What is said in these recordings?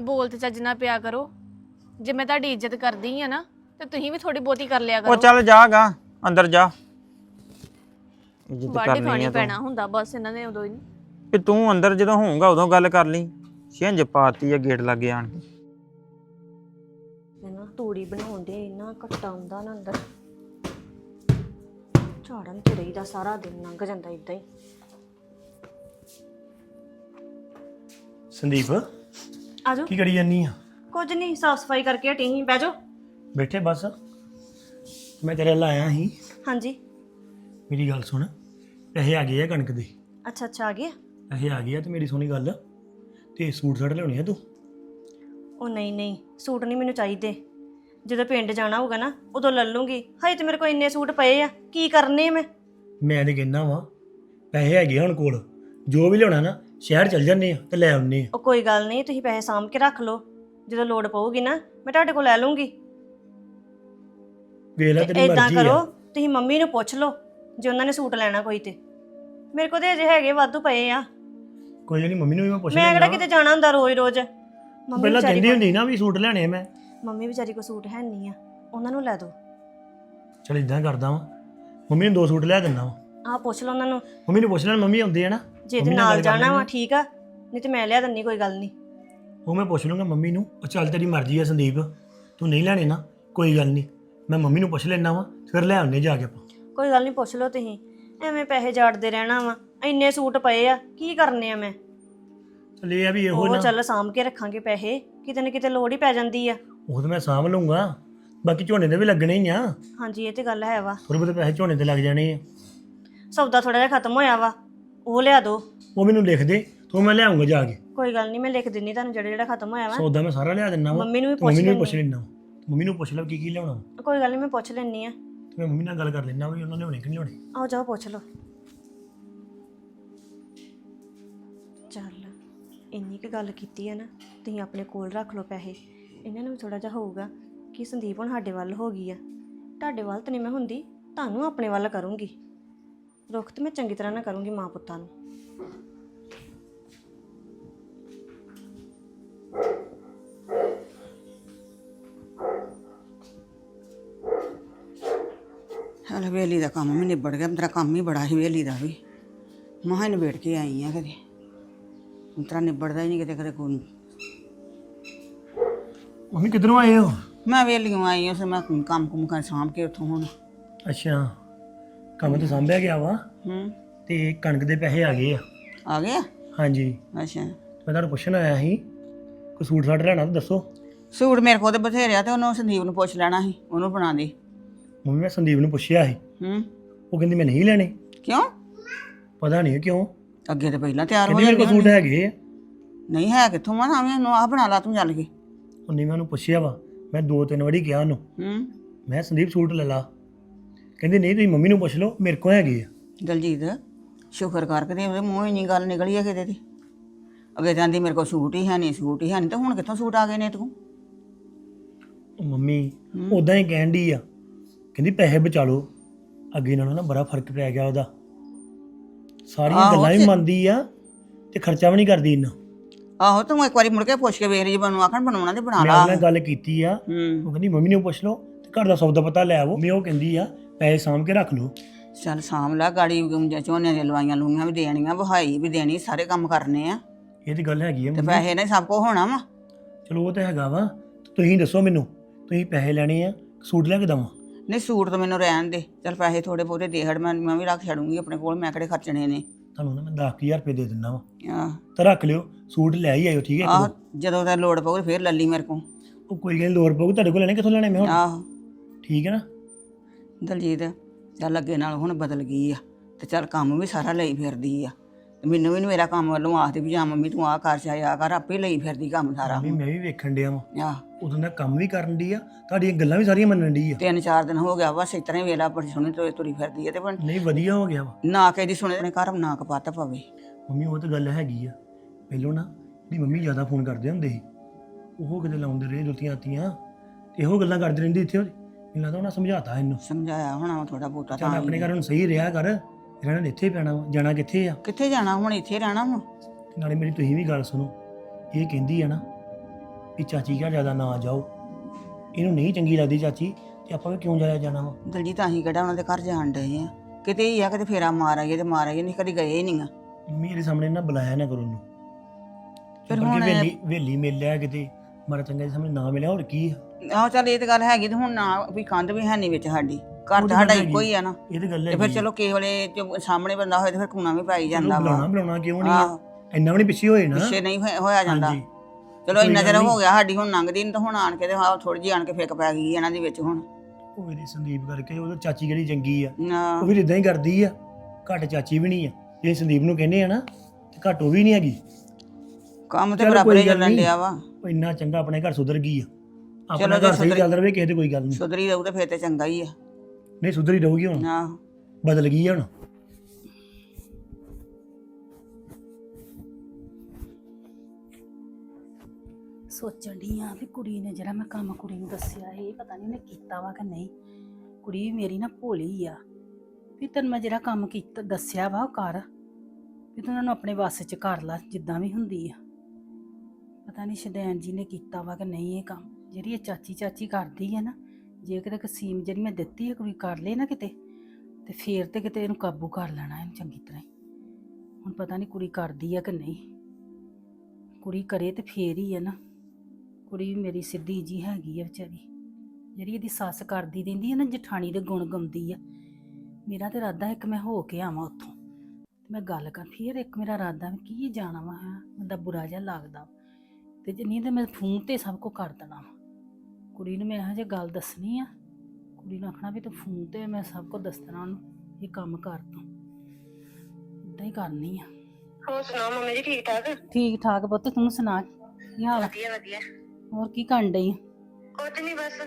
ਬੋਲ ਤੇ ਚੱਜ ਨਾਲ ਪਿਆ ਕਰੋ। ਜੇ ਮੈਂ ਤੁਹਾਡੀ ਇੱਜ਼ਤ ਕਰਦੀ ਆ ਨਾ ਤੇ ਤੁਸੀਂ ਵੀ ਥੋੜੀ ਬਹੁਤੀ ਕਰ ਲਿਆ ਉਹ ਕਰੋ। ਚੱਲ ਜਾਗਾ ਅੰਦਰ ਜਾ। ਇੱਜ਼ਤ ਕਰਨੀ ਖਾਣੀ ਆ ਪੈਣਾ ਹੁੰਦਾ ਬਸ ਇਹਨਾਂ ਨੇ ਉਦੋਂ ਹੀ ਵੀ ਤੂੰ ਅੰਦਰ ਜਦੋਂ ਹੋਊਗਾ ਉਦੋਂ ਗੱਲ ਕਰ ਲਈ। ਛਿੰਝ ਪਾਤੀ ਆ ਗੇਟ ਲੱਗੇ ਆਣ ਕੇ। ਮੈਂ ਨਾ ਤੂੜੀ ਬਣਾਉਣ ਦੇ ਇੰਨਾ ਘੱਟਾ ਹੁੰਦਾ ਨਾ ਅੰਦਰ। ਝਾੜਨ ਤੇ ਰਹੀਦਾ ਸਾਰਾ ਦਿਨ ਲੰਘ ਜਾਂਦਾ ਇਦਾਂ ਹੀ। ਸੰਦੀਪ? ਆਜੋ। ਕੀ ਕਰੀ ਜਾਨੀ ਆ? ਕੁਝ ਨਹੀਂ ਸਾਫ਼ ਸਫ਼ਾਈ ਕਰਕੇ ਹਟੀ ਸੀ। ਬਹਿ ਜਾਓ। ਬੈਠੇ ਬਸ। ਮੈਂ ਤੇਰੇ ਨਾਲ ਆਇਆ ਸੀ। ਹਾਂਜੀ। ਮੇਰੀ ਗੱਲ ਸੁਣ। ਪੈਸੇ ਆ ਗਏ ਆ ਕਣਕ ਦੇ। ਅੱਛਾ ਅੱਛਾ ਆ ਗਿਆ ਪੈਸੇ ਆ ਗਏ ਆ ਤੇ ਮੇਰੀ ਸੋਹਣੀ ਗੱਲ। ਤੇ ਸੂਟ ਸਾਟ ਲਿਆਉਣੇ ਆ ਤੂੰ? ਉਹ ਨਹੀਂ ਨਹੀਂ। ਸੂਟ ਨਹੀਂ ਮੈਨੂੰ ਚਾਹੀਦੇ। ਜਦੋਂ ਪਿੰਡ ਜਾਣਾ ਹੋਊਗਾ ਨਾ ਉਦੋਂ ਲੈ ਲੂੰਗੀ ਹਾਏ ਤੇ ਮੇਰੇ ਕੋਲ ਇੰਨੇ ਸੂਟ ਪਏ ਆ। ਕੀ ਕਰਨੇ ਮੈਂ? ਮੈਂ ਤੇ ਕਹਿੰਦਾ ਵਾਂ ਪੈਸੇ ਹੈਗੇ ਆ ਹੁਣ ਕੋਲ। ਜੋ ਵੀ ਲਿਆਉਣਾ ਨਾ ਸ਼ਹਿਰ ਚੱਲ ਜੰਨੇ ਆ ਤੇ ਲੈ ਆਉਨੇ ਆ। ਉਹ ਕੋਈ ਗੱਲ ਨਹੀਂ ਤੁਸੀਂ ਪੈਸੇ ਸਾਂਭ ਕੇ ਰੱਖ ਲਓ। ਜਦੋਂ ਲੋੜ ਪਊਗੀ ਨਾ ਮੈਂ ਤੁਹਾਡੇ ਕੋਲ ਲੈ ਲੂੰਗੀ ਵੇਖ ਲੈ ਤੇਰੀ ਇਦਾਂ ਮਰਜ਼ੀ ਕਰੋ ਆ ਤੁਸੀਂ ਮੰਮੀ ਨੂੰ ਪੁੱਛ ਲਓ ਜੇ ਉਹਨਾਂ ਨੇ ਸੂਟ ਲੈਣਾ ਕੋਈ ਤੇ। ਮੇਰੇ ਕੋਲ ਤੇ ਅਜੇ ਹੈਗੇ ਵਾਧੂ ਪਏ ਆ। ਕੋਈ ਨਹੀਂ ਮੰਮੀ ਨੂੰ ਵੀ ਮੈਂ ਪੁੱਛ ਮੈਂ ਕਿਹੜਾ ਕਿਤੇ ਜਾਣਾ ਹੁੰਦਾ ਰੋਜ਼ ਰੋਜ਼ ਮੰਮੀ ਪਹਿਲਾਂ ਵਿਚਾਰੀ ਕਹਿੰਦੀ ਕੋਲ ਹੁੰਦੀ ਨਾ ਵੀ ਸੂਟ ਲੈਣੇ ਆ ਮੈਂ। ਮੰਮੀ ਵਿਚਾਰੀ ਕੋ ਸੂਟ ਹੈ ਨਹੀਂ ਆ ਉਹਨਾਂ ਨੂੰ ਲੈ ਦਿਓ ਚਲ ਇਦਾਂ ਕਰਦਾ ਵਾਂ। ਮੰਮੀ ਨੂੰ ਦੋ ਸੂਟ ਲਿਆ ਦਿੰਦਾ ਵਾਂ। ਆਹ ਪੁੱਛ ਲਓ ਉਹਨਾਂ ਨੂੰ। ਮੰਮੀ ਨੂੰ ਪੁੱਛ ਲੈਣ ਮੰਮੀ ਆਉਂਦੇ ਆ ਨਾ। ਜੇ ਤੇ ਮੰਮੀ ਨਾਲ ਨਾਲ ਗੱਲ ਕਰ ਜਾਣਾ ਵਾ ਲੈਂਦੇ। ਠੀਕ ਆ? ਨਹੀਂ ਤੇ ਮੈਂ ਲਿਆ ਦਿੰਨੀ ਕੋਈ ਗੱਲ ਨਹੀਂ। ਉਹ ਮੈਂ ਪੁੱਛ ਲੂੰਗਾ ਮੰਮੀ ਨੂੰ ਉਹ ਚੱਲ ਤੇਰੀ ਮਰਜ਼ੀ ਆ ਸੰਦੀਪ ਤੂੰ ਨਹੀਂ ਲੈਣੇ ਨਾ ਕੋਈ ਗੱਲ ਨਹੀਂ। ਮੈਂ ਮੰਮੀ ਨੂੰ ਪੁੱਛ ਲੈਣਾ ਵਾ ਫਿਰ ਲੈ ਆਉਣੇ ਜਾ ਕੇ ਆਪਾਂ। ਕੋਈ ਗੱਲ ਨਹੀਂ ਪੁੱਛ ਲਓ ਤੁਸੀਂ। ਐਵੇਂ ਪੈਸੇ ਜਾੜਦੇ ਰਹਿਣਾ ਵਾ ਇੰਨੇ ਸੂਟ ਪਏ ਆ ਕੀ ਕਰਨੇ ਆ ਮੈਂ? ਚੱਲ ਇਹ ਆ ਵੀ ਇਹੋ ਉਹ ਨਾ। ਚੱਲ ਸਾਂਭ ਕੇ ਰੱਖਾਂਗੇ ਪੈਸੇ ਕਿਤੇ ਨਾ ਕਿਤੇ ਲੋੜ ਹੀ ਪੈ ਜਾਂਦੀ ਆ। ਉਹ ਤਾਂ ਮੈਂ ਸਾਂਭ ਲਊਂਗਾ ਬਾਕੀ ਝੋਨੇ ਦੇ ਵੀ ਲੱਗਣੇ ਹੀ ਆ। ਹਾਂਜੀ ਇਹ ਤੇ ਗੱਲ ਹੈ ਵਾ। ਥੋੜੇ ਬਹੁਤੇ ਪੈਸੇ ਝੋਨੇ ਤੇ ਲੱਗ ਜਾਣੇ ਆ। ਸੌਦਾ ਥੋੜਾ ਜਿਹਾ ਖਤਮ ਹੋਇਆ ਵਾ। ਉਹ ਲਿਆ ਦਿਓ ਉਹ ਮੈਨੂੰ ਲਿਖ ਦੇ ਤੂੰ ਮੈਂ ਲਿਆਉਂਗਾ ਜਾ ਕੇ। ਕੋਈ ਗੱਲ ਨਹੀਂ ਮੈਂ ਲਿਖ ਦਿੰਨੀ ਤੁਹਾਨੂੰ ਜਿਹੜਾ ਜਿਹੜਾ ਖਤਮ ਹੋਇਆ ਵਾ। ਸੌਦਾ ਮੈਂ ਸਾਰਾ ਲਿਆ ਦਿੰਦਾ ਵਾ। ਮੰਮੀ ਨੂੰ ਵੀ ਮੰਮੀ ਪੁੱਛ ਨੂੰ ਵੀ ਲੈਣੀ ਪੁੱਛ ਲੈਣਾ ਮੰਮੀ ਨੂੰ ਪੁੱਛ ਲੈ ਕੀ ਕੀ ਲਿਆਉਣਾ। ਕੋਈ ਗੱਲ ਨਹੀਂ ਮੈਂ ਪੁੱਛ ਲੈਣੀ ਆ। ਤੇ ਮੈਂ ਮੰਮੀ ਨਾਲ ਗੱਲ ਕਰ ਲੈਣਾ ਵੀ ਉਹਨਾਂ ਨੇ ਹੋਣੇ ਕਿ ਨਹੀਂ ਹੋਣੇ ਆਓ ਜਾਓ ਪੁੱਛ ਲਓ। ਚੱਲ ਇੰਨੀ ਕੁ ਗੱਲ ਕੀਤੀ ਹੈ ਨਾ ਤੁਸੀਂ ਆਪਣੇ ਕੋਲ ਰੱਖ ਲਓ ਪੈਸੇ। ਇਹਨਾਂ ਨੂੰ ਵੀ ਥੋੜਾ ਜਿਹਾ ਹੋਊਗਾ ਕਿ ਸੰਦੀਪ ਹੁਣ ਸਾਡੇ ਵੱਲ ਹੋ ਗਈ ਆ। ਤੁਹਾਡੇ ਵੱਲ ਤਾਂ ਨਹੀਂ ਮੈਂ ਹੁੰਦੀ ਤੁਹਾਨੂੰ ਆਪਣੇ ਵੱਲ ਕਰੂੰਗੀ। ਰੁੱਖ ਤੇ ਮੈਂ ਚੰਗੀ ਤਰ੍ਹਾਂ ਨਾ ਕਰੂੰਗੀ ਮਾਂ ਪੁੱਤਾਂ ਨੂੰ। ਹਲ ਹਵੇਲੀ ਦਾ ਕੰਮ ਵੀ ਨਿਬੜ ਗਿਆ ਮੇਰਾ ਕੰਮ ਹੀ ਬੜਾ ਸੀ ਹਵੇਲੀ ਦਾ ਵੀ। ਮਹਾਂ ਹੀ ਨਿਬੇੜ ਕੇ ਆਈ ਆ ਕਦੇ ਤਰਾ ਨਿਬੜਦਾ ਹੀ ਨਹੀਂ ਕਿਤੇ ਕਦੇ ਕੋਈ ਮੰਮੀ ਕਿੱਧਰੋਂ ਆਏ ਹੋ? ਮੈਂ ਵੇਲੀਆਂ ਆਈ ਹਾਂ ਫਿਰ ਮੈਂ ਕੰਮ ਕੁਮ ਕਰ ਸਾਂਭ ਕੇ ਉੱਥੋਂ ਹੁਣ। ਅੱਛਾ। ਕੰਮ ਤਾਂ ਸਾਂਭਿਆ ਗਿਆ ਵਾ। ਹੂੰ। ਤੇ ਕਣਕ ਦੇ ਪੈਸੇ ਆ ਗਏ ਆ। ਆ ਗਿਆ ਹਾਂਜੀ। ਅੱਛਾ। ਮੈਂ ਤੁਹਾਨੂੰ ਪੁੱਛਣ ਆਇਆ ਸੀ ਕੋਈ ਸੂਟ ਸਾਟ ਲੈਣਾ ਤਾਂ ਦੱਸੋ। ਸੂਟ ਮੇਰੇ ਕੋਲ ਤੇ ਬਥੇਰਿਆ ਤੇ ਉਹਨੂੰ ਸੰਦੀਪ ਨੂੰ ਪੁੱਛ ਲੈਣਾ ਸੀ ਉਹਨੂੰ ਬਣਾ ਦੇ। ਮੰਮੀ ਮੈਂ ਸੰਦੀਪ ਨੂੰ ਪੁੱਛਿਆ ਸੀ। ਹੂੰ। ਉਹ ਕਹਿੰਦੀ ਮੈਂ ਨਹੀਂ ਲੈਣੇ। ਕਿਉਂ? ਪਤਾ ਨਹੀਂ ਕਿਉਂ। ਅੱਗੇ ਤੇ ਪਹਿਲਾਂ ਤਿਆਰ ਹੋ ਕਹਿੰਦੀ ਮੇਰੇ ਜਾਂਦੇ ਸੂਟ ਹੈਗੇ ਆ। ਨਹੀਂ ਹੈ ਕਿੱਥੋਂ ਮੈਂ ਨਾ ਇਹਨੂੰ ਆਹ ਬਣਾ ਲਾ ਤੂੰ ਚੱਲ ਕੇ। ਉਹਨੇ ਮੈਂ ਉਹਨੂੰ ਪੁੱਛਿਆ ਵਾ। ਮੈਂ ਦੋ ਤਿੰਨ ਵਾਰੀ ਕਿਹਾ ਉਹਨੂੰ। ਹੂੰ। ਮੈਂ ਸੰਦੀਪ ਸੂਟ ਲੈ ਲਾ। ਕਹਿੰਦੀ ਨਹੀਂ ਤੁਸੀਂ ਮੰਮੀ ਨੂੰ ਪੁੱਛ ਲਓ ਮੇਰੇ ਕੋਲ ਹੈਗੇ ਆ। ਦਲਜੀਤ ਸ਼ੁਕਰ ਕਰ ਕੇ ਉਹਦੇ ਮੂੰਹੋਂ ਇੰਨੀ ਗੱਲ ਨਿਕਲੀ ਹੈ ਕਿਤੇ ਦੀ। ਅੱਗੇ ਜਾਂਦੀ ਮੇਰੇ ਕੋਲ ਸੂਟ ਹੀ ਹੈ ਨਹੀਂ ਸੂਟ ਹੀ ਹੈ ਨਹੀਂ ਤੇ ਹੁਣ ਕਿੱਥੋਂ ਸੂਟ ਆ ਗਏ ਨੇ ਤੂੰ? ਉਹ ਮੰਮੀ ਉਦਾਂ ਹੀ ਕਹਿਣ ਡਈ ਆ। ਕਹਿੰਦੀ ਪੈਸੇ ਬਚਾ ਲਓ ਅੱਗੇ ਨਾਲੋਂ ਨਾ ਬੜਾ ਫ਼ਰਕ ਪੈ ਗਿਆ ਉਹਦਾ। ਸਾਰੀਆਂ ਆਹੋ ਗੱਲਾਂ ਹੀ ਤੇ- ਮੰਨਦੀ ਆ ਤੇ ਖਰਚਾ ਵੀ ਨਹੀਂ ਕਰਦੀ ਇੰਨਾ। ਆਹੋ ਤੂੰ ਇੱਕ ਵਾਰੀ ਮੁੜ ਕੇ ਪੁੱਛ ਕੇ ਵੇਖ ਜੇ ਮੈਨੂੰ ਆਖਣ ਬਣਾਉਣਾ ਤੇ ਬਣਾ ਮੈਂ ਲਾ। ਉਹਦੇ ਨਾਲ ਗੱਲ ਕੀਤੀ ਆ। ਹੂੰ। ਉਹ ਕਹਿੰਦੀ ਮੰਮੀ ਨੂੰ ਪੁੱਛ ਲਓ ਤੇ ਘਰ ਦਾ ਸੌਦਾ ਪਤਾ ਲੈ ਆਵੋ। ਮੈਂ ਉਹ ਕਹਿੰਦੀ ਆ ਪੈਸੇ ਸਾਂਭ ਕੇ ਰੱਖ ਲਓ। ਚੱਲ ਸਾਂਭ ਲਾ ਗਾੜੀ ਗੁੰਜਾ ਝੋਨੇ ਦੀਆਂ ਲਵਾਈਆਂ ਲੂਈਆਂ ਵੀ ਦੇਣੀਆਂ ਵਹਾਈ ਵੀ ਦੇਣੀ ਸਾਰੇ ਕੰਮ ਕਰਨੇ ਆ। ਇਹ ਤੇ ਗੱਲ ਹੈਗੀ ਆ ਤੇ। ਪੈਸੇ ਨੇ ਸਭ ਕੁਝ ਹੋਣਾ ਵਾ। ਚਲੋ ਉਹ ਤਾਂ ਹੈਗਾ ਵਾ। ਤੁਸੀਂ ਦੱਸੋ ਮੈਨੂੰ ਤੁਸੀਂ ਪੈਸੇ ਲੈਣੇ ਆ ਸੂਟ ਲੈ ਕੇ ਦਵਾਂ? ਨਹੀਂ ਸੂਟ ਤਾਂ ਮੈਨੂੰ ਰਹਿਣ ਦੇ। ਚੱਲ ਪੈਸੇ ਥੋੜੇ ਬਹੁਤੇ ਦੇ ਹੜ ਮੈਂ ਮੈਂ ਵੀ ਰੱਖ ਛੜੂੰਗੀ ਆਪਣੇ ਕੋਲ ਮੈਂ ਕਿਹੜੇ ਖਰਚਣੇ ਨੇ। ਤੁਹਾਨੂੰ ਨਾ ਮੈਂ 10000 ਰੁਪਏ ਦੇ ਦਿੰਦਾ ਵਾ। ਆਹ। ਤਾਂ ਰੱਖ ਲਿਓ ਸੂਟ ਲੈ ਹੀ ਆਇਓ ਠੀਕ ਹੈ ਆਹ ਜਦੋਂ ਤਾਂ ਲੋੜ ਪਊਗੀ ਫੇਰ ਲੱਲੀ ਮੇਰੇ ਕੋਲ। ਉਹ ਕੋਈ ਗੱਲ ਨੀ, ਲੋੜ ਪਊਗੀ ਤੁਹਾਡੇ ਕੋਲ ਲੈਣੇ ਕਿੱਥੋਂ ਲੈਣੇ ਮੈਂ ਹੁਣ? ਆਹੋ। ਠੀਕ ਹੈ ਨਾ? ਦਲਜੀਤ ਚੱਲ ਅੱਗੇ ਨਾਲ ਹੁਣ ਬਦਲ ਗਈ ਆ ਤੇ ਚੱਲ ਕੰਮ ਵੀ ਸਾਰਾ ਲਈ ਫਿਰਦੀ ਆ। ਤੇ ਮੈਨੂੰ ਵੀ ਨੀ ਮੇਰਾ ਕੰਮ ਵੱਲੋਂ ਆਖਦੇ ਵੀ ਜਾਂ ਮੰਮੀ ਤੂੰ ਆਹ ਕਰ ਚਾਹੇ ਆ ਕਰ ਆਪੇ ਲਈ ਫਿਰਦੀ ਕੰਮ ਸਾਰਾ ਮੰਮੀ ਮੈਂ ਵੀ ਵੇਖਣ ਡਿਆ ਵਾਂ। ਆਹ। ਉਦੋਂ ਦਾ ਕੰਮ ਵੀ ਕਰਨ ਦੀ ਆ ਤੁਹਾਡੀਆਂ ਗੱਲਾਂ ਵੀ ਸਾਰੀਆਂ ਮੰਨਣ ਦੀ ਆ। ਤਿੰਨ ਚਾਰ ਦਿਨ ਹੋ ਗਿਆ ਬਸ ਇਸ ਤਰ੍ਹਾਂ ਹੀ ਵੇਲਾ ਬੜੀ ਸੋਹਣੀ ਤੁਰੀ- ਤੁਰੀ ਫਿਰਦੀ ਆ ਤੇ ਪਰ ਨਹੀਂ ਵਧੀਆ ਹੋ ਗਿਆ ਵਾ। ਨਾ ਕਿਸੇ ਦੀ ਸੁਣੇ ਆਪਣੇ ਘਰ ਨਾ ਕਪੱਤ ਪਵੇ। ਮੰਮੀ ਉਹ ਤਾਂ ਗੱਲ ਹੈਗੀ ਆ। ਪਹਿਲੋਂ ਨਾ ਦੀ ਮੰਮੀ ਜ਼ਿਆਦਾ ਫੋਨ ਕਰਦੇ ਹੁੰਦੇ ਸੀ ਉਹ ਕਿਤੇ ਲਾਉਂਦੇ ਰਹੇ ਜੁੱਤੀਆਂ ਆਤੀਆਂ ਇਹੋ ਗੱਲਾਂ ਕਰਦੇ ਰਹਿੰਦੀ ਇੱਥੇ। ਉਹਦੀ ਮੈਨੂੰ ਲੱਗਦਾ ਉਹਨਾਂ ਸਮਝਾਤਾ ਇਹਨੂੰ। ਸਮਝਾਇਆ ਹੋਣਾ ਥੋੜਾ ਚੱਲ ਤਾਂ ਆਪਣੇ ਘਰ ਹੁਣ ਸਹੀ ਰਿਹਾ ਕਰ ਰਹਿਣਾ ਤਾਂ ਇੱਥੇ ਹੀ ਪੈਣਾ ਵਾ ਜਾਣਾ ਕਿੱਥੇ ਆ? ਕਿੱਥੇ ਜਾਣਾ ਹੁਣ ਇੱਥੇ ਰਹਿਣਾ ਵਾ। ਨਾਲੇ ਮੇਰੀ ਤੁਸੀਂ ਵੀ ਗੱਲ ਸੁਣੋ ਇਹ ਕਹਿੰਦੀ ਆ ਨਾ ਵੀ ਚਾਚੀ ਘਰ ਜ਼ਿਆਦਾ ਨਾ ਜਾਓ। ਇਹਨੂੰ ਨਹੀਂ ਚੰਗੀ ਲੱਗਦੀ ਚਾਚੀ ਤੇ ਆਪਾਂ ਵੀ ਕਿਉਂ ਜਾਇਆ ਜਾਣਾ ਵਾ? ਦਲਜੀਤ ਅਸੀਂ ਕਿਹੜਾ ਉਹਨਾਂ ਦੇ ਘਰ ਜਾਣ ਡਏ ਆ। ਕਿਤੇ ਹੀ ਆ ਕਿਤੇ ਫੇਰਾ ਮਾਰ ਆਈਏ ਤੇ ਮਾਰ ਆਈਏ ਨਹੀਂ ਕਦੀ ਗਏ ਨਹੀਂ ਆ। ਮੇਰੇ ਸਾਹਮਣੇ ਨਾ ਬੁਲਾਇਆ ਨਾ ਕਰੋ ਉਹਨੂੰ। ਫਿਰ ਹੁਣ- ਹੁਣ ਵੇਲੀ ਵੇਲੀ ਮਿਲ ਲਿਆ ਕਿਤੇ। ਮਾਰਾ ਚੰਗਾ ਦੇ ਸਾਹਮਣੇ ਨਾ ਮਿਲਿਆ ਹੋਰ ਕੀ ਆ? ਆਹੋ ਚੱਲ ਇਹ ਤੇ ਗੱਲ ਹੈਗੀ ਤੇ ਹੁਣ ਨਾ ਵੀ ਕੰਧ ਵੀ ਹੈ ਨਹੀਂ ਵਿੱਚ ਸਾਡੀ। ਘਰ ਤਾਂ ਸਾਡਾ ਇੱਕੋ ਹੀ ਆ ਨਾ। ਇਹ ਤੇ ਗੱਲ ਤੇ ਹੈ ਫਿਰ ਚਲੋ ਕਿਸੇ ਵੇਲੇ ਜੋ ਸਾਹਮਣੇ ਬੰਦਾ ਹੋਏ ਤੇ ਫਿਰ ਕੂਣਾ ਵੀ ਪਾਈ ਜਾਂਦਾ ਬੁਲਾਉਣਾ ਵਾ। ਬੁਲਾਉਣਾ ਕਿਉਂ ਨਹੀਂ ਇੰਨਾ ਵੀ ਨਹੀਂ ਪਿੱਛੇ ਹੋਏ ਨਾ। ਪਿੱਛੇ ਨਹੀਂ ਹੋਇਆ- ਹੋਇਆ ਜਾਂਦਾ। ਹਾਂਜੀ। ਚਲੋ ਇੰਨਾ ਚਿਰ ਹੋ ਗਿਆ ਸਾਡੀ ਹੁਣ ਲੰਘਦੀ ਨਹੀਂ ਤਾਂ ਹੁਣ ਆਣ ਕੇ ਤੇ ਥੋੜੀ ਜਿਹੀ ਆਣ ਕੇ ਫਿੱਕ ਪੈ ਗਈ ਇਹਨਾਂ ਦੇ ਵਿੱਚ ਹੁਣ। ਉਹ ਮੇਰੀ ਸੰਦੀਪ ਕਰਕੇ ਉਹਦਾ ਚਾਚੀ ਕਿਹੜੀ ਚੰਗੀ ਆ। ਨਾ। ਉਹ ਵੀ ਇਦਾਂ ਹੀ ਕਰਦੀ ਆ ਘੱਟ ਚਾਚੀ ਵੀ ਨਹੀਂ ਆ। ਜੇ ਸੰਦੀਪ ਨੂੰ ਕਹਿੰਦੇ ਆ ਨਾ ਤੇ ਘੱਟ ਉਹ ਵੀ ਨਹੀਂ ਹੈਗੀ। ਕੰਮ ਤੇ ਚਲੋ ਬਰਾਬਰ ਕੋਈ ਹੀ ਗੱਲ ਚੱਲਣ ਨਹੀਂ। ਡਿਆ ਵਾ। ਉਹ ਇੰਨਾ ਚੰਗਾ ਆਪਣੇ ਘਰ ਸੁਧਰ ਗਈ ਆ। ਆਪਣਾ ਚਲੋ ਜੇ ਘਰ ਸਹੀ ਸੁਧਰ- ਚੱਲ ਰਵੇ ਕਿਸੇ ਦੀ ਕੋਈ ਗੱਲ ਨਹੀਂ। ਸੁਧਰੀ ਰਹੂ ਤੇ ਫਿਰ ਤੇ ਚੰਗਾ ਹੀ ਆ। ਨਹੀਂ ਸੁਧਰੀ ਰਹੂਗੀ ਹੁਣ। ਆਹੋ ਬਦਲ ਗਈ ਆ ਹੁਣ। ਸੋਚਣ ਦੀ ਆ ਵੀ ਕੁੜੀ ਨੇ ਜਿਹੜਾ ਮੈਂ ਕੰਮ ਕੁੜੀ ਨੂੰ ਦੱਸਿਆ ਇਹ ਪਤਾ ਨਹੀਂ ਉਹਨੇ ਕੀਤਾ ਵਾ ਕਿ ਨਹੀਂ। ਕੁੜੀ ਵੀ ਮੇਰੀ ਨਾ ਭੋਲੀ ਆ। ਵੀ ਤੈਨੂੰ ਮੈਂ ਜਿਹੜਾ ਕੰਮ ਕੀਤਾ ਦੱਸਿਆ ਵਾ ਉਹ ਕਰ। ਵੀ ਤੂੰ ਉਹਨਾਂ ਨੂੰ ਆਪਣੇ ਵੱਸ 'ਚ ਕਰ ਲਾ ਜਿੱਦਾਂ ਵੀ ਹੁੰਦੀ ਆ। ਪਤਾ ਨਹੀਂ ਸ਼ਦੈਨ ਜੀ ਨੇ ਕੀਤਾ ਵਾ ਕਿ ਨਹੀਂ ਇਹ ਕੰਮ। ਜਿਹੜੀ ਇਹ ਚਾਚੀ ਚਾਚੀ ਕਰਦੀ ਹੈ ਨਾ ਜੇ ਕਿਤੇ ਕਸੀਮ ਜਿਹੜੀ ਮੈਂ ਦਿੱਤੀ ਹੈ ਕੁੜੀ ਕਰ ਲੇ ਨਾ ਕਿਤੇ ਤੇ ਫੇਰ ਤੇ ਕਿਤੇ ਇਹਨੂੰ ਕਾਬੂ ਕਰ ਲੈਣਾ ਇਹਨੂੰ ਚੰਗੀ ਤਰ੍ਹਾਂ ਹੀ। ਹੁਣ ਪਤਾ ਨਹੀਂ ਕੁੜੀ ਕਰਦੀ ਆ ਕਿ ਨਹੀਂ। ਕੁੜੀ ਕਰੇ ਤੇ ਫੇਰ ਹੀ ਹੈ ਨਾ। ਕੁੜੀ ਮੇਰੀ ਸਿੱਧੀ ਜੀ ਹੈਗੀ ਆ ਵਿਚਾਰੀ। ਜਿਹੜੀ ਇਹਦੀ ਸੱਸ ਕਰਦੀ ਰਹਿੰਦੀ ਆ ਨਾ ਜਠਾਣੀ ਦੇ ਗੁਣ ਗਾਉਂਦੀ ਆ। ਮੇਰਾ ਤੇ ਇਰਾਦਾ ਇੱਕ ਮੈਂ ਹੋ ਕੇ ਆਵਾਂ ਉੱਥੋਂ। ਤੇ ਮੈਂ ਗੱਲ ਕਰ ਫਿਰ ਇੱਕ ਮੇਰਾ ਇਰਾਦਾ ਵੀ ਕੀ ਜਾਣਾ ਵਾ ਹੈਂ, ਬੰਦਾ ਬੁਰਾ ਜਿਹਾ ਲੱਗਦਾ ਤੇ ਜੇ ਨਹੀਂ ਤੇ ਮੈਂ ਫੋਨ ਤੇ ਸਭ ਕੁਝ ਕਰ ਦੇਣਾ ਵਾ। ਕੁੜੀ ਨੂੰ ਮੈਂ ਇਹੋ ਜਿਹੀ ਗੱਲ ਦੱਸਣੀ ਆ। ਕੁੜੀ ਨੂੰ ਆਖਣਾ ਵੀ ਤੂੰ ਫੋਨ ਤੇ ਮੈਂ ਸਭ ਕੁਝ ਦੱਸਣਾ ਉਹਨੂੰ ਇਹ ਕੰਮ ਕਰ ਤੂੰ। ਇਦਾਂ ਹੀ ਕਰਨੀ ਆ। ਹੋਰ ਸੁਣਾਓ ਮੰਮੀ ਜੀ ਠੀਕ ਠਾਕ? ਠੀਕ ਠਾਕ ਪੁੱਤ ਤੂੰ ਸੁਣਾ ਕੀ ਹਾਲ ਆ? ਵਧੀਆ ਵਧੀਆ। ਹੋਰ ਕੀ ਕਰਨ ਡਈ ਆ? ਕੁਝ ਨਹੀਂ ਬਸ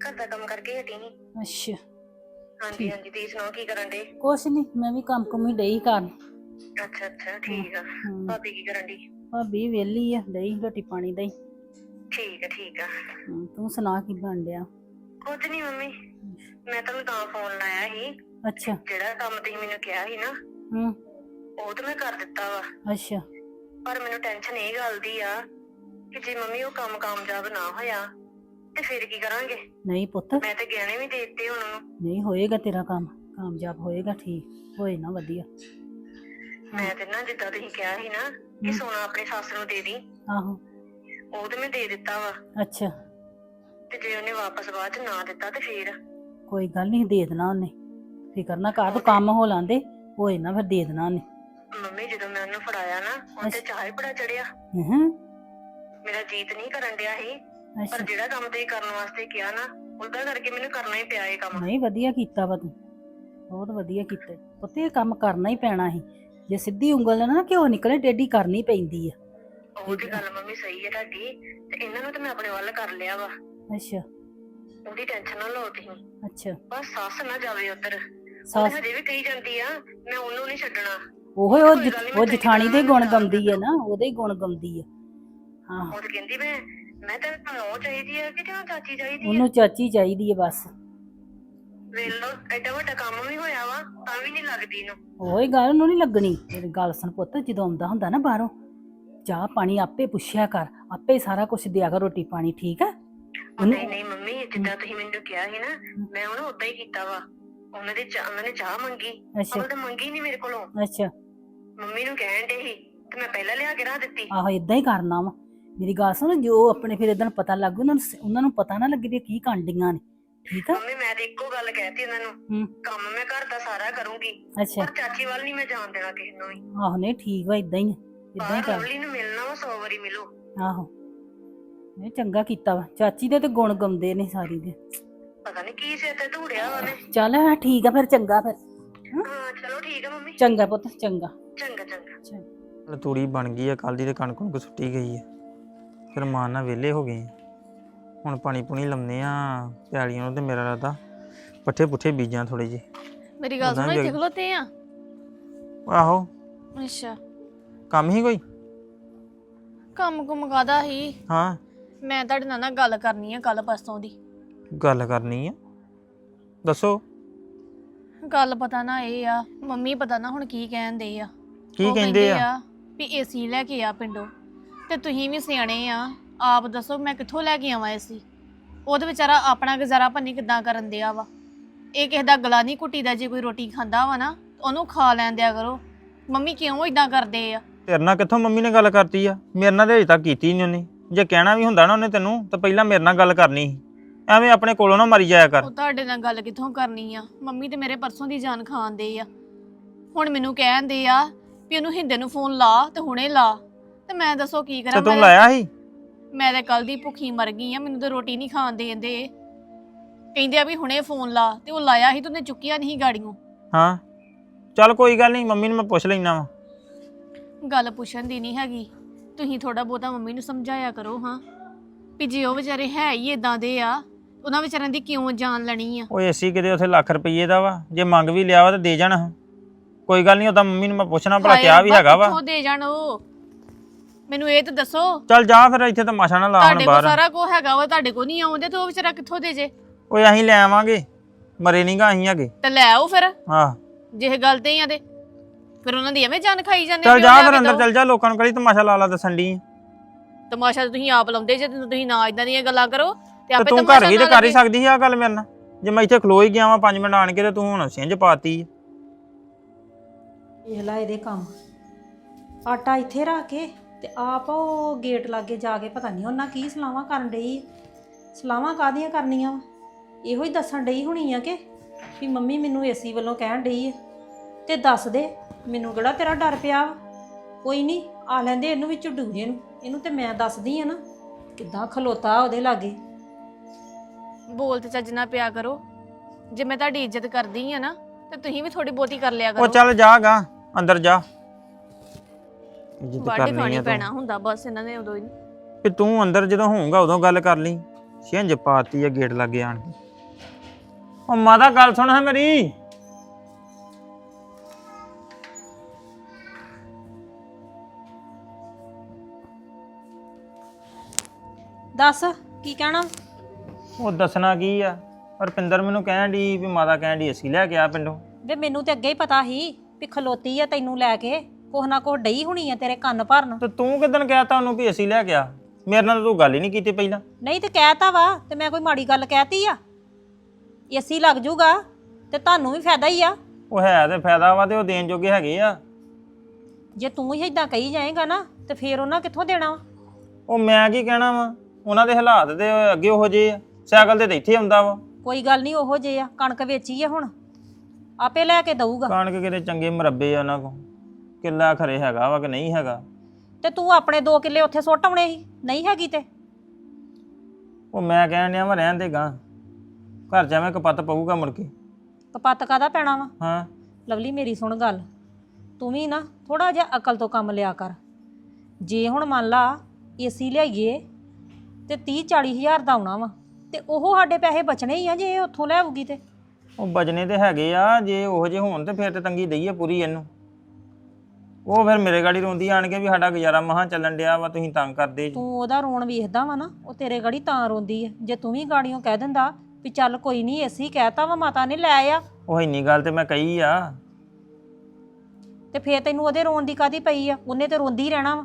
ਘਰ ਦਾ ਕੰਮ ਕਰਕੇ ਹਟੀ ਨਹੀਂ ਅੱਛਾ। ਹਾਂਜੀ ਹਾਂਜੀ ਤੁਸੀਂ ਸੁਣਾਓ ਕੀ ਕਰਨ ਦੇ ਕੁਛ ਨਹੀਂ ਮੈਂ ਵੀ ਕੰਮ ਕੁਮੀ ਡਈ ਕਰਨ। ਅੱਛਾ ਅੱਛਾ ਠੀਕ ਆ। ਹਮ, ਭਾਬੀ ਕੀ ਕਰਨ ਦੀ ਭਾਬੀ ਵਿਹਲੀ ਆ ਡਈ ਰੋਟੀ ਪਾਣੀ ਦਈ ਠੀਕ ਆ ਠੀਕ ਆ। ਤੂੰ ਸੁਣਾ ਕੀ ਬਣ ਡਿਆ? ਕੁਝ ਨਹੀਂ ਮੰਮੀ ਮੈਂ ਤੁਹਾਨੂੰ ਤਾਂ ਫੋਨ ਲਾਇਆ ਸੀ। ਅੱਛਾ। ਜਿਹੜਾ ਕੰਮ ਤੁਸੀਂ ਮੈਨੂੰ ਕਿਹਾ ਸੀ ਨਾ ਹੂੰ। ਉਹ ਤਾਂ ਮੈਂ ਕਰ ਦਿੱਤਾ ਵਾ। ਅੱਛਾ। ਪਰ ਮੈਨੂੰ ਟੈਨਸ਼ਨ ਇਹ ਗੱਲ ਦੀ ਆ ਕਿ ਜੇ ਮੰਮੀ ਉਹ ਕੰਮ ਕਾਮਯਾਬ ਨਾ ਹੋਇਆ ਤੇ ਫਿਰ ਕੀ ਕਰਾਂਗੇ? ਨਹੀਂ ਪੁੱਤ। ਮੈਂ ਤੇ ਗਹਿਣੇ ਵੀ ਦੇ ਦਿੱਤੇ ਹੁਣ। ਉਹਨੂੰ ਨਹੀਂ ਹੋਏਗਾ ਤੇਰਾ ਕੰਮ ਕਾਮਯਾਬ ਹੋਏਗਾ ਠੀਕ ਹੋਏ ਨਾ ਵਧੀਆ। ਮੈਂ ਤੇ ਨਾ ਜਿੱਦਾਂ ਤੁਸੀਂ ਕਿਹਾ ਸੀ ਨਾ ਕਿ। ਸੋਨਾ ਆਪਣੀ ਸੱਸ ਨੂੰ ਦੇ ਦੀ। ਆਹੋ। ਉਹ ਤੇ ਮੈਂ ਦੇ ਦਿੱਤਾ ਵਾ। ਅੱਛਾ। ਤੇ ਜੇ ਉਹਨੇ ਵਾਪਸ ਬਾਅਦ ਚ ਨਾ ਦਿੱਤਾ ਤੇ ਫੇਰ? ਕੋਈ ਗੱਲ ਨਹੀਂ ਦੇ ਦੇਣਾ ਉਹਨੇ। ਫਿਕਰ ਨਾ ਕਰ ਤੂੰ ਕੰਮ ਹੋ ਲਾਂਦੇ ਹੋਏ ਨਾ ਫਿਰ ਦੇ ਦੇਣਾ ਉਹਨੇ। ਮੰਮੀ ਜਦੋਂ ਮੈਂ ਉਹਨੂੰ ਫੜਾਇਆ ਨਾ ਉਹ ਤੇ। ਚਾਹ ਹੀ ਬੜਾ ਚੜਿਆ। ਹਾਂ ਮੇਰਾ ਜੀਤ ਨਹੀਂ ਕਰਨ ਡਿਆ ਸੀ ਪਰ ਅੱਛਾ। ਜਿਹੜਾ ਕੰਮ ਤੁਸੀਂ ਕਰਨ ਵਾਸਤੇ ਕਿਹਾ ਨਾ ਉਹਦਾ ਕਰਕੇ ਮੈਨੂੰ ਕਰਨਾ ਹੀ ਪਿਆ ਇਹ ਕੰਮ। ਨਹੀਂ ਵਧੀਆ ਕੀਤਾ ਵਾ ਤੂੰ। ਬਹੁਤ ਵਧੀਆ ਕੀਤਾ। ਪੁੱਤ ਇਹ ਕੰਮ ਕਰਨਾ ਹੀ ਪੈਣਾ ਸੀ। ਜੇ ਸਿੱਧੀ ਉਂਗਲ ਨਾਲ ਨਾ ਘਿਓ ਨਿਕਲੇ ਟੇਢੀ ਕਰਨੀ ਪੈਂਦੀ ਆ। ਉਹ ਤੇ ਗੱਲ ਮੰਮੀ ਸਹੀ ਹੈ ਤੁਹਾਡੀ ਤੇ ਇਹਨਾਂ ਨੂੰ ਤੇ ਮੈਂ ਆਪਣੇ ਵੱਲ ਕਰ ਲਿਆ ਵਾ। ਅੱਛਾ। ਉਹਦੀ ਟੈਨਸ਼ਨ ਨਾ ਲਓ ਤੁਸੀਂ। ਅੱਛਾ। ਬਸ ਸੱਸ ਨਾ ਜਾਵੇ ਉਧਰ। ਸੱਸ ਹਜੇ ਵੀ ਕਹੀ ਜਾਂਦੀ ਆ ਮੈਂ ਉਹਨੂੰ ਨਹੀਂ ਛੱਡਣਾ। ਉਹ ਉਹ ਨੀ, ਉਹ ਜਠਾਣੀ ਦੇ ਗੁਣ ਗਾਉਂਦੀ ਆ ਨਾ ਉਹਦੇ ਹੀ ਗੁਣ ਗਾਉਂਦੀ ਆ। ਹਾਂ। ਉਹ ਤੇ ਕਹਿੰਦੀ ਮੈਂ ਮੈਂ ਤਾਂ ਨੋ ਚਾਹੀਦੀ ਆ ਕਿ ਜਾਂ ਚਾਚੀ ਚਾਹੀਦੀ ਆ। ਉਹਨੂੰ ਚਾਚੀ ਚਾਹੀਦੀ ਆ ਬਸ। ਵੇਖ ਲਓ ਐਡਾ ਵੱਡਾ ਕੰਮ ਵੀ ਹੋਇਆ ਵਾ ਤਾਂ ਵੀ ਨਹੀਂ ਲੱਗਦੀ ਇਹਨੂੰ। ਉਹੀ ਗੱਲ ਉਹਨੂੰ ਨਹੀਂ ਲੱਗਣੀ। ਮੇਰੀ ਗੱਲ ਸੁਣ ਪੁੱਤ ਜਦੋਂ ਆਉਂਦਾ ਹੁੰਦਾ ਨਾ ਬਾਹਰੋਂ ਚਾਹ ਪਾਣੀ ਆਪੇ ਪੁੱਛਿਆ ਕਰ ਆਪੇ ਸਾਰਾ ਕੁਝ ਦਿਆ ਕਰ ਰੋਟੀ ਪਾਣੀ ਠੀਕ ਆ? ਨਹੀਂ ਨਹੀਂ ਮੰਮੀ ਜਿੱਦਾਂ ਤੁਸੀਂ ਮੈਨੂੰ ਕਿਹਾ ਸੀ ਨਾ ਮੈਂ ਉਹਨੂੰ ਉਦਾਂ ਹੀ ਕੀਤਾ ਵਾ। ਉਹਨਾਂ ਦੇ ਚਾਹ ਉਹਨਾਂ ਨੇ ਚਾਹ ਮੰਗੀ ਅੱਛਾ। ਉਹਨਾਂ ਤਾਂ ਮੰਗੀ ਨਹੀਂ ਮੇਰੇ ਕੋਲੋਂ। ਅੱਛਾ। ਮੰਮੀ ਨੂੰ ਕਹਿਣ ਦੇ ਸੀ ਤੇ ਮੈਂ ਪਹਿਲਾਂ ਲਿਆ ਕੇ ਰੱਖ ਦਿੱਤੀ। ਆਹੋ ਇਦਾਂ ਹੀ ਕਰਨਾ ਵਾ। ਮੇਰੀ ਗੱਲ ਸੁਣ ਜੋ ਆਪਣੇ ਫਿਰ ਇਦਾਂ ਪਤਾ ਲੱਗੂ ਉਹਨਾਂ ਨੂੰ ਸ- ਉਹਨਾਂ ਨੂੰ ਪਤਾ ਨਾ ਲੱਗੇ ਵੀ ਕੀ ਕਾਂਡੀਆਂ ਨੇ। ਠੀਕ ਆ? ਮੰਮੀ ਮੈਂ ਤੇ ਇੱਕੋ ਗੱਲ ਕਹਿਤੀ ਉਹਨਾਂ ਨੂੰ। ਹੂੰ। ਕੰਮ ਮੈਂ ਘਰ ਦਾ ਸਾਰਾ ਕਰੂੰਗੀ ਅੱਛਾ। ਪਰ ਚਾਚੀ ਵੱਲ ਨਹੀਂ ਮੈਂ ਜਾਣ ਦੇਣਾ ਕਿਸੇ ਨੂੰ ਵੀ। ਆਹੋ ਨਹੀਂ ਠੀਕ ਵਾ ਇਦਾਂ ਹੀ ਇਦਾਂ ਹੀ ਬਾਹਰ ਕਰ ਲਵਲੀ ਨੂੰ ਮਿਲਣਾ ਵਾ 100 ਵਾਰੀ ਮਿਲੋ। ਆਹੋ। ਇਹ ਚੰਗਾ ਕੀਤਾ ਵਾ। ਚਾਚੀ ਦੇ ਤੇ ਗੁਣ ਗਾਉਂਦੇ ਨੇ ਸਾਰੀ ਦੇ। ਪਤਾ ਨਹੀਂ ਕੀ ਸਿਰ ਤੇ ਧੂੜਿਆ ਉਹਨੇ। ਚੱਲ ਹਾਂ ਠੀਕ ਆ ਫਿਰ ਚੰਗਾ ਫਿਰ। ਹਾਂ। ਚਲੋ ਠੀਕ ਹੈ ਮੰਮੀ। ਚੰਗਾ ਪੁੱਤ ਚੰਗਾ। ਚੰਗਾ ਚੰਗਾ। ਤੂੜੀ ਬਣ ਗਈ ਆ ਕੱਲ ਦੀ ਤੇ ਕਣਕ ਨੂੰ ਸੁੱਟੀ ਗਈ ਆ। ਫਿਰ ਮਾਨ ਨਾਲ ਵਿਹਲੇ ਹੋ ਗਏ ਆ। ਹੁਣ ਪਾਣੀ ਪੁਣੀ ਲਾਉਂਦੇ ਆ ਪਿਆਲੀਆਂ ਨੂੰ ਤੇ ਮੇਰਾ ਰਾਦਾ ਪੱਠੇ ਪੁੱਠੇ ਬੀਜਾਂ ਥੋੜੇ ਜਿਹੇ। ਮੇਰੀ ਗੱਲ ਸੁਣੋ ਇੱਥੇ ਖਲੋਤੇ ਆ। ਆਹੋ। ਅੱਛਾ। ਕੰਮ ਹੀ ਕੋਈ? ਕੰਮ ਕੁਮ ਕਾਦਾ ਹੀ? ਹਾਂ। ਮੈਂ ਤੁਹਾਡੇ ਨਾਲ ਨਾ ਗੱਲ ਕਰਨੀ ਆ ਕੱਲ ਪਰਸੋਂ ਦੀ। ਗੱਲ ਕਰਨੀ ਆ? ਦੱਸੋ। ਗੱਲ ਪਤਾ ਨਾ ਇਹ ਆ ਮੰਮੀ ਪਤਾ ਨਾ ਹੁਣ ਕੀ ਕਹਿੰਦੇ ਆ। ਕੀ ਉਹ ਕਹਿੰਦੇ ਆ? ਵੀ ਏਸੀ ਲੈ ਕੇ ਆ ਪਿੰਡੋਂ ਤੇ ਤੁਸੀਂ ਵੀ ਸਿਆਣੇ ਆ। ਆਪ ਦੱਸੋ ਮੈਂ ਕਿੱਥੋਂ ਲੈ ਕੇ ਆਵਾਂ ਏਸੀ ਉਹਦੇ ਵਿਚਾਰਾ ਆਪਣਾ ਗੁਜ਼ਾਰਾ ਪੰਨੀ ਕਿੱਦਾਂ ਕਰਨ ਦਿਆ ਵਾ? ਇਹ ਕਿਸੇ ਦਾ ਗਲਾ ਨਹੀਂ ਕੁੱਟੀਦਾ ਜੇ ਕੋਈ ਰੋਟੀ ਖਾਂਦਾ ਵਾ ਨਾ ਉਹਨੂੰ ਖਾ ਲੈਣ ਦਿਆ ਕਰੋ। ਮੰਮੀ ਕਿਉਂ ਇਦਾਂ ਕਰਦੇ ਆ? ਤੇਰੇ ਨਾਲ ਕਿੱਥੋਂ ਮੰਮੀ ਨੇ ਗੱਲ ਕਰਤੀ ਆ? ਮੇਰੇ ਨਾਲ ਤੇ ਅਜੇ ਤੱਕ ਕੀਤੀ ਨਹੀਂ ਉਹਨੇ। ਜੇ ਕਹਿਣਾ ਵੀ ਹੁੰਦਾ ਨਾ ਉਹਨੇ ਤੈਨੂੰ ਤਾਂ ਪਹਿਲਾਂ ਮੇਰੇ ਨਾਲ ਗੱਲ ਕਰਨੀ ਸੀ। ਐਵੇਂ ਆਪਣੇ ਕੋਲੋਂ ਨਾ ਮਰੀ ਜਾਇਆ ਕਰ। ਉਹ ਤੁਹਾਡੇ ਨਾਲ ਗੱਲ ਕਿੱਥੋਂ ਕਰਨੀ ਆ? ਮੰਮੀ ਤੇ ਮੇਰੇ ਪਰਸੋਂ ਦੀ ਜਾਨ ਖਾਂਦੇ ਆ। ਹੁਣ ਮੈਨੂੰ ਕਹਿੰਦੇ ਆ ਵੀ ਉਹਨੂੰ ਹਿੰਦੇ ਨੂੰ ਫੋਨ ਲਾ ਤੇ ਹੁਣੇ ਲਾ। ਤੇ ਮੈਂ ਦੱਸੋ ਕੀ ਤੇ ਕਰਾਂ ਤੂੰ ਮੈਂ- ਲਾਇਆ ਸੀ? ਮੈਂ ਤਾਂ ਕੱਲ ਦੀ ਭੁੱਖੀ ਮਰ ਗਈ ਆ ਮੈਨੂੰ ਤਾਂ ਰੋਟੀ ਨਹੀਂ ਖਾਣ ਦੇਂਦੇ। ਕਹਿੰਦੇ ਆ ਵੀ ਹੁਣੇ ਫੋਨ ਲਾ ਤੇ ਉਹ ਲਾਇਆ ਸੀ ਤੇ ਉਹਨੇ ਚੁੱਕਿਆ ਨਹੀਂ ਗਾੜੀਆਂ ਹਾਂ ਚੱਲ ਕੋਈ ਗੱਲ ਨਹੀਂ ਮੰਮੀ ਨੂੰ ਮੈਂ ਪੁੱਛ ਲੈਣਾ ਵਾ। ਗੱਲ ਪੁੱਛਣ ਦੀ ਨਹੀਂ ਹੈਗੀ ਤੁਸੀਂ ਥੋੜਾ ਬਹੁਤਾ ਮੰਮੀ ਨੂੰ ਸਮਝਾਇਆ ਕਰੋ ਹਾਂ। ਵੀ ਜੇ ਉਹ ਵਿਚਾਰੇ ਹੈ ਹੀ ਇਦਾਂ ਦੇ ਆ ਉਹਨਾਂ ਵਿਚਾਰਿਆਂ ਦੀ ਕਿਉਂ ਜਾਨ ਲੈਣੀ ਆ? ਉਹ ਏਸੀ ਕਿਤੇ ਉੱਥੇ ਲੱਖ ਰੁਪਏ ਦਾ ਵਾ ਜੇ ਮੰਗ ਵੀ ਲਿਆ ਵਾ ਤਾਂ ਦੇ ਜਾਣ। ਕੋਈ ਗੱਲ ਨਹੀਂ ਉਹ ਤਾਂ ਮੰਮੀ ਨੂੰ ਮੈਂ ਪੁੱਛਣਾ ਭਲਾ ਕਿਹਾ ਵੀ ਹੈਗਾ ਵਾ। ਕਿੱਥੋਂ ਦੇ ਜਾਣ ਉਹ? ਮੈਨੂੰ ਇਹ ਤਾਂ ਦੱਸੋ। ਚੱਲ ਜਾ ਫਿਰ ਇੱਥੇ ਤਮਾਸ਼ਾ ਨਾ ਲਾ ਹੁਣ ਤੁਹਾਡੇ ਕੋਲ ਬਾਹਰ। ਸਾਰਾ ਕੁਝ ਹੈਗਾ ਵਾ ਤੁਹਾਡੇ ਕੋਲ ਨਹੀਂ ਆਉਂਦੇ ਤੇ ਉਹ ਵਿਚਾਰਾ ਕਿੱਥੋਂ ਦੇ ਜੇ? ਓਏ ਅਸੀਂ ਲੈ ਆਵਾਂਗੇ। ਮਰੇ ਨਹੀਂ ਗਾ ਅਸੀਂ ਹੈਗੇ। ਤੇ ਲੈ ਆਓ ਫਿਰ। ਆਹ। ਜੇ ਇਹ ਗੱਲ ਤੇ ਹੀ ਆ ਤੇ ਫਿਰ ਉਹਨਾਂ ਦੀ ਐਵੇਂ ਜਾਨ ਖਾਈ ਜਾਂਦੇ ਚੱਲ ਵੀ ਉਹ ਜਾ ਲਿਆ ਫਿਰ ਕੇ ਅੰਦਰ ਦਿਓ। ਚੱਲ ਜਾ ਲੋਕਾਂ ਨੂੰ ਕਹੀ ਤਮਾਸ਼ਾ ਲਾ ਲਾ ਦੱਸਣ ਦੀ ਤਮਾਸ਼ਾ ਤਾਂ ਤੁਸੀਂ ਆਪ ਲਾਉਂਦੇ ਜੇ ਤੁਸੀਂ ਨਾ ਇਦਾਂ ਦੀਆਂ ਗੱਲਾਂ ਕਰੋ ਤੇ ਤੇ ਆਪੇ ਤੂੰ ਘਰ ਤਮਾਸ਼ਾ ਵੀ ਤੇ ਨਾ ਕਰ ਹੀ ਲੱਗੇ। ਸਕਦੀ ਸੀ ਆ ਗੱਲ ਮੇਰੇ ਨਾਲ। ਜੇ ਮੈਂ ਇੱਥੇ ਖਲੋ ਹੀ ਗਿਆ ਵਾਂ 5 ਮਿੰਟ ਆਣ ਕੇ ਤੇ ਤੂੰ ਹੁਣ ਸਿੰਝ ਪਾਤੀ। ਇਹ ਲਾ ਇਹਦੇ ਕੰਮ। ਆਟਾ ਇੱਥੇ ਰੱਖ ਕੇ ਤੇ ਆਪ ਉਹ ਗੇਟ ਲਾਗੇ ਜਾ ਕੇ ਪਤਾ ਨਹੀਂ ਉਹਨਾਂ ਕੀ ਸਲਾਵਾਂ ਕਰਨ ਡਈ। ਸਲਾਵਾਂ ਕਾਦੀਆਂ ਕਰਨੀਆਂ ਵਾ? ਇਹੋ ਹੀ ਦੱਸਣ ਡਈ ਹੋਣੀ ਆ ਕਿ ਵੀ ਮੰਮੀ ਮੈਨੂੰ ਏਸੀ ਵੱਲੋਂ ਕਹਿਣ ਡਈ ਆ। ਤੇ ਦੱਸ ਦੇ ਮੈਨੂੰ ਕਿਹੜਾ ਤੇਰਾ ਡਰ ਪਿਆ ਵਾ? ਕੋਈ ਨਹੀਂ ਆ ਲੈਂਦੇ ਇਹਨੂੰ ਵੀ ਝੁੱਡੂ ਜੇ ਨੂੰ। ਇਹਨੂੰ ਤੇ ਮੈਂ ਦੱਸਦੀ ਆ ਨਾ ਕਿੱਦਾਂ ਖਲੋਤਾ ਉਹਦੇ ਲਾਗੇ। ਬੋਲ ਤੇ ਚੱਜ ਨਾਲ ਪਿਆ ਕਰੋ। ਜੇ ਮੈਂ ਤੁਹਾਡੀ ਇੱਜ਼ਤ ਕਰਦੀ ਆ ਨਾ ਤੇ ਤੁਸੀਂ ਵੀ ਥੋੜੀ ਬਹੁਤੀ ਕਰ ਲਿਆ ਉਹ ਕਰੋ। ਚੱਲ ਜਾਗਾ ਅੰਦਰ ਜਾ। ਇੱਜ਼ਤ ਵਾਢੀ ਕਰਨੀ ਖਾਣੀ ਆ ਪੈਣਾ ਹੁੰਦਾ ਬਸ ਇਹਨਾਂ ਨੇ ਉਦੋਂ ਹੀ। ਕਿ ਤੂੰ ਅੰਦਰ ਜਦੋਂ ਹੋਊਗਾ ਉਦੋਂ ਗੱਲ ਕਰ ਲਈ। ਸਿੰਝ ਪਾਤੀ ਆ ਗੇਟ ਲੱਗੇ ਆਣ ਕੇ। ਉਹ ਮਾਤਾ ਗੱਲ ਸੁਣ ਹੈ ਮੇਰੀ। ਦੱਸ ਕੀ ਕਹਿਣਾ? ਉਹ ਦੱਸਣਾ ਕੀ ਆ? ਰਪਿੰਦਰ ਮੈਨੂੰ ਕਹਿਣ ਦੀ ਵੀ ਮਾਤਾ ਕਹਿਣ ਦੀ ਅਸੀਂ ਲੈ ਕੇ ਆ ਪਿੰਡੋਂ। ਵੇ ਮੈਨੂੰ ਤੇ ਅੱਗੇ ਹੀ ਪਤਾ ਸੀ ਵੀ ਖਲੋਤੀ ਆ ਤੈਨੂੰ ਲੈ ਕੇ। ਕੁਛ ਨਾ ਕੁਛ ਡਈ ਹੋਣੀ ਆ ਤੇਰੇ ਕੰਨ ਭਰਨ। ਤੇ ਤੂੰ ਕਿਦਨ ਕਹਿਤਾ ਉਹਨੂੰ ਵੀ ਅਸੀਂ ਲੈ ਕੇ ਆ? ਮੇਰੇ ਨਾਲ ਤਾਂ ਤੂੰ ਗੱਲ ਹੀ ਨਹੀਂ ਕੀਤੀ ਪਹਿਲਾਂ। ਨਹੀਂ ਤੇ ਕਹਿਤਾ ਵਾ ਤੇ ਮੈਂ ਕੋਈ ਮਾੜੀ ਗੱਲ ਕਹਿਤੀ ਆ। ਏਸੀ ਲੱਗ ਜੂਗਾ ਤੇ ਤੁਹਾਨੂੰ ਵੀ ਫਾਇਦਾ ਹੀ ਆ। ਉਹ ਹੈ ਤੇ ਫਾਇਦਾ ਵਾ ਤੇ ਉਹ ਦੇਣ ਜੋਗੇ ਹੈਗੇ ਆ। ਜੇ ਤੂੰ ਹੀ ਇਦਾਂ ਕਹੀ ਜਾਏਗਾ ਨਾ ਤੇ ਫੇਰ ਉਹਨਾਂ ਕਿੱਥੋਂ ਦੇਣਾ ਵਾ? ਉਹ ਮੈਂ ਕੀ ਕਹਿਣਾ ਵਾ? ਉਹਨਾਂ ਦੇ ਹਾਲਾਤ ਤੇ ਅੱਗੇ ਉਹੋ ਜਿਹੇ ਆ। ਸਾਈਕਲ ਤੇ ਤਾਂ ਇੱਥੇ ਆਉਂਦਾ ਵਾ। ਕੋਈ ਗੱਲ ਨਹੀਂ ਉਹੋ ਜੇ ਆ। ਕਣਕ ਵੇਚੀ ਆ ਹੁਣ। ਆਪੇ ਲੈ ਕੇ ਦਊਗਾ। ਕਣਕ ਕਿਤੇ ਚੰਗੇ ਮਰੱਬੇ ਆ ਉਹਨਾਂ ਕੋ ਕਿੱਲਾ ਖਰੇ ਹੈਗਾ ਵਾ ਕਿ ਨਹੀਂ ਹੈਗਾ? ਤੇ ਤੂੰ ਆਪਣੇ 2 ਕਿੱਲੇ ਉੱਥੇ ਸੁੱਟ ਆਉਣੇ ਸੀ? ਨਹੀਂ ਹੈਗੀ ਤੇ? ਉਹ ਮੈਂ ਕਹਿਣ ਡਿਆ ਵਾ ਰਹਿਣ ਦੇ ਗਾਂ ਘਰ ਜਾਵੇਂ ਕਪੱਤ ਪਊਗਾ ਮੁੜ ਕੇ। ਕਪੱਤ ਕਾਦਾ ਪੈਣਾ ਵਾ? ਹਾਂ। ਲਵਲੀ ਮੇਰੀ ਸੁਣ ਗੱਲ। ਤੂੰ ਵੀ ਨਾ ਥੋੜਾ ਜਿਹਾ ਅਕਲ ਤੋਂ ਕੰਮ ਲਿਆ ਕਰ। ਜੇ ਹੁਣ ਮੰਨ ਲਾ ਏਸੀ ਲਿਆਈਏ ਤੇ 30 40 ਹਜ਼ਾਰ ਦਾ ਆਉਣਾ ਵਾ ਤੇ ਉਹ ਸਾਡੇ ਪੈਸੇ ਬਚਣੇ ਹੀ ਆ ਜੇ ਇਹ ਉੱਥੋਂ ਲੈ ਆਊਗੀ ਤੇ। ਉਹ ਬਜਨੇ ਤੇ ਹੈਗੇ ਆ ਜੇ ਉਹੋ ਜਿਹੇ ਹੋਣ ਤੇ ਫਿਰ ਤੇ ਤੰਗੀ ਦਈਏ ਪੂਰੀ ਇਹਨੂੰ। ਉਹ ਫਿਰ ਮੇਰੇ ਗਾੜੀ ਰੋਂਦੀ ਆਣ ਕੇ ਵੀ ਸਾਡਾ ਗੁਜ਼ਾਰਾ ਮਹਾ ਚੱਲਣ ਡਿਆ ਵਾ ਤੁਸੀਂ ਤੰਗ ਕਰਦੇ ਜੀ। ਤੂੰ ਉਹਦਾ ਰੋਣ ਵੇਖਦਾ ਵਾ ਨਾ ਉਹ ਤੇਰੇ ਗੜੀ ਤਾਂ ਰੋਂਦੀ ਆ। ਜੇ ਤੂੰ ਵੀ ਗਾੜੀਆਂ ਕਹਿ ਦਿੰਦਾ ਵੀ ਚੱਲ ਕੋਈ ਨਹੀਂ ਏਸੀ ਕਹਿਤਾ ਵਾ ਮਾਤਾ ਨੇ ਲੈ ਆ। ਉਹ ਇੰਨੀ ਗੱਲ ਤੇ ਮੈਂ ਕਹੀ ਆ। ਤੇ ਫੇਰ ਤੈਨੂੰ ਉਹਦੇ ਰੋਣ ਦੀ ਕਾਦੀ ਪਈ ਆ? ਉਹਨੇ ਤੇ ਰੋਂਦੀ ਰਹਿਣਾ ਵਾ।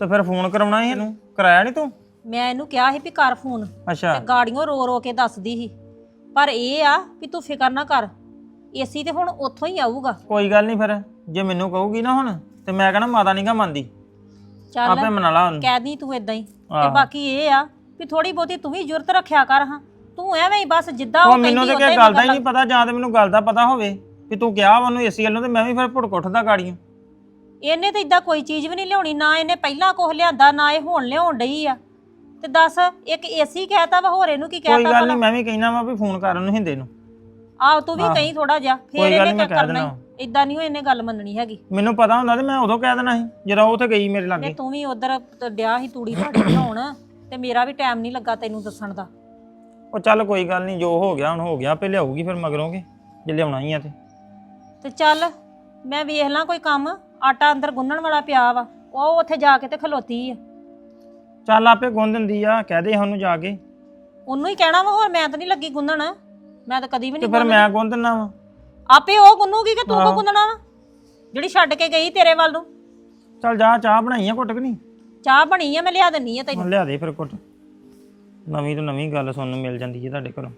ਤੇ ਫਿਰ ਫੋਨ ਕਰਾਉਣਾ ਸੀ ਇਹਨੂੰ? ਕਰਾਇਆ ਨਹੀਂ ਤੂੰ? ਮੈਂ ਇਹਨੂੰ ਕਿਹਾ ਸੀ ਵੀ ਕਰ ਫੋਨ। ਅੱਛਾ। ਤੇ ਗਾੜੀਆਂ ਰੋ ਰੋ ਕੇ ਦੱਸਦੀ ਸੀ। ਪਰ ਇਹ ਆ ਵੀ ਤੂੰ ਫਿਕਰ ਨਾ ਕਰ ਏਸੀ ਤੇ ਹੁਣ ਉੱਥੋਂ ਹੀ ਆਊਗਾ। ਕੋਈ ਗੱਲ ਨਹੀਂ ਫਿਰ ਜੇ ਮੈਨੂੰ ਕਹੂਗੀ ਨਾ ਹੁਣ। ਤੇ ਮੈਂ ਕਹਣਾ ਮਾਤਾ ਨਹੀਂ ਗਾ ਮੰਨਦੀ। ਆਪੇ ਚੱਲ ਮਨਾ ਲਾ ਉਹਨੂੰ। ਕਹਿ ਦੀ ਤੂੰ ਇਦਾਂ ਹੀ। ਤੇ ਆਹੋ। ਬਾਕੀ ਇਹ ਆ ਵੀ ਥੋੜੀ ਬਹੁਤੀ ਤੂੰ ਵੀ ਜੁਰਤ ਰੱਖਿਆ ਕਰ ਹਾਂ। ਤੂੰ ਐਵੇਂ ਹੀ ਬਸ ਜਿੱਦਾਂ ਉਹ ਉਹ ਮੈਨੂੰ ਤੇ ਕਿ ਹੀ ਗੱਲ ਦਾ ਹੀ ਨਹੀਂ ਪਤਾ ਜਾਂ ਤੇ ਮੈਨੂੰ ਗੱਲ ਦਾ ਪਤਾ ਹੋਵੇ ਵੀ ਤੂੰ ਕਿਹਾ ਵਾ ਉਹਨੂੰ ਏਸੀ ਵੱਲੋਂ ਤੇ ਮੈਂ ਵੀ ਫਿਰ ਭੁੜਕ ਉੱਠਦਾ ਗਾੜੀਆਂ। ਇਹਨੇ ਤਾਂ ਇਦਾਂ ਕੋਈ ਚੀਜ਼ ਵੀ ਨਹੀਂ ਲਿਆਉਣੀ ਨਾ ਇਹਨੇ ਪਹਿਲਾਂ ਕੁਝ ਲਿਆਂਦਾ ਨਾ ਇਹ ਹੁਣ ਲਿਆਉਣ ਡਈ ਆ। ਤੇ ਦੱਸ ਇੱਕ ਏਸੀ ਕਹਿਤਾ ਵਾ ਹੋਰ ਇਹਨੂੰ ਕੀ ਕੋਈ ਕਹਿਤਾ ਗੱਲ ਨਹੀਂ ਮੈਂ ਵੀ ਕਹਿਣਾ ਵਾ ਵੀ ਫੋਨ ਕਰ ਉਹਨੂੰ ਹਿੰਦੇ ਨੂੰ। ਆਹ ਤੂੰ ਵੀ ਆਹੋ। ਕਹੀਂ ਥੋੜਾ ਜਿਹਾ ਕੋਈ ਫੇਰ ਗੱਲ ਇਹਨੇ ਮੈਂ ਕਹਿ ਕਰਨਾ ਦੇਣਾ। ਇਦਾਂ ਨਹੀਂ ਇਹਨੇ ਗੱਲ ਮੰਨਣੀ ਹੈਗੀ। ਮੈਨੂੰ ਪਤਾ ਹੁੰਦਾ ਤੇ ਮੈਂ ਉਦੋਂ ਕਹਿ ਦੇਣਾ ਸੀ ਜਦੋਂ ਉਹ ਉੱਥੇ ਗਈ ਮੇਰੇ ਤੇ ਲਾਗੇ ਤੂੰ ਵੀ ਉਧਰ ਡਿਆ ਸੀ ਤੂੜੀ ਭਾੜੀ ਬਣਾਉਣ ਤੇ ਮੇਰਾ ਵੀ ਟਾਈਮ ਨਹੀਂ ਲੱਗਾ ਤੈਨੂੰ ਦੱਸਣ ਦਾ। ਉਹ ਚੱਲ ਕੋਈ ਗੱਲ ਨਹੀਂ ਜੋ ਹੋ ਗਿਆ ਹੁਣ ਹੋ ਗਿਆ ਆਪੇ ਲਿਆਊਗੀ ਫਿਰ ਮਗਰੋਂਗੇ ਜੇ ਲਿਆਉਣਾ ਹੀ ਆ ਤੇ। ਤੇ ਚੱਲ ਮੈਂ ਵੇਖ ਲਾਂ ਕੋਈ ਕੰਮ ਆਟਾ ਅੰਦਰ ਗੁੰਨਣ ਵਾਲਾ ਪਿਆ ਵਾ ਉਹ ਉੱਥੇ ਜਾ ਕੇ ਤੇ ਖਲੋਤੀ ਆ। ਚੱਲ ਆਪੇ ਗੁੰਨ ਦਿੰਦੀ ਆ ਕਹਿ ਦੇ ਉਹਨੂੰ ਜਾ ਕੇ। ਉਹਨੂੰ ਹੀ ਕਹਿਣਾ ਵਾ ਹੋਰ ਮੈਂ ਤਾਂ ਨਹੀਂ ਲੱਗੀ ਗੁੰਨਣ ਮੈਂ ਤਾਂ ਕਦੀ ਵੀ ਤੇ ਨਹੀਂ ਫਿਰ ਮੈਂ ਗੁੰਨ ਦਿੰਦਾ ਵਾ। ਆਪੇ ਉਹ ਗੁੰਨੂਗੀ ਕਿ ਤੂੰ ਕੋ। ਗੁੰਨਣਾ ਵਾ? ਜਿਹੜੀ ਛੱਡ ਕੇ ਗਈ ਤੇਰੇ ਵੱਲ ਨੂੰ। ਚੱਲ ਜਾ ਚਾਹ ਬਣਾਈ ਆ ਘੁੱਟ ਕਿ ਨਹੀਂ? ਚਾਹ ਬਣੀ ਆ ਮੈਂ ਲਿਆ ਦਿੰਨੀ ਆ ਤੈਨੂੰ। ਹੁਣ ਲਿਆ ਦੇ ਫਿਰ ਕੁੱਟ ਨਵੀਂ ਤੋਂ ਨਵੀਂ ਗੱਲ ਸੁਣਨ ਨੂੰ ਮਿਲ ਜਾਂਦੀ ਹੈ ਤੁਹਾਡੇ ਘਰੋਂ।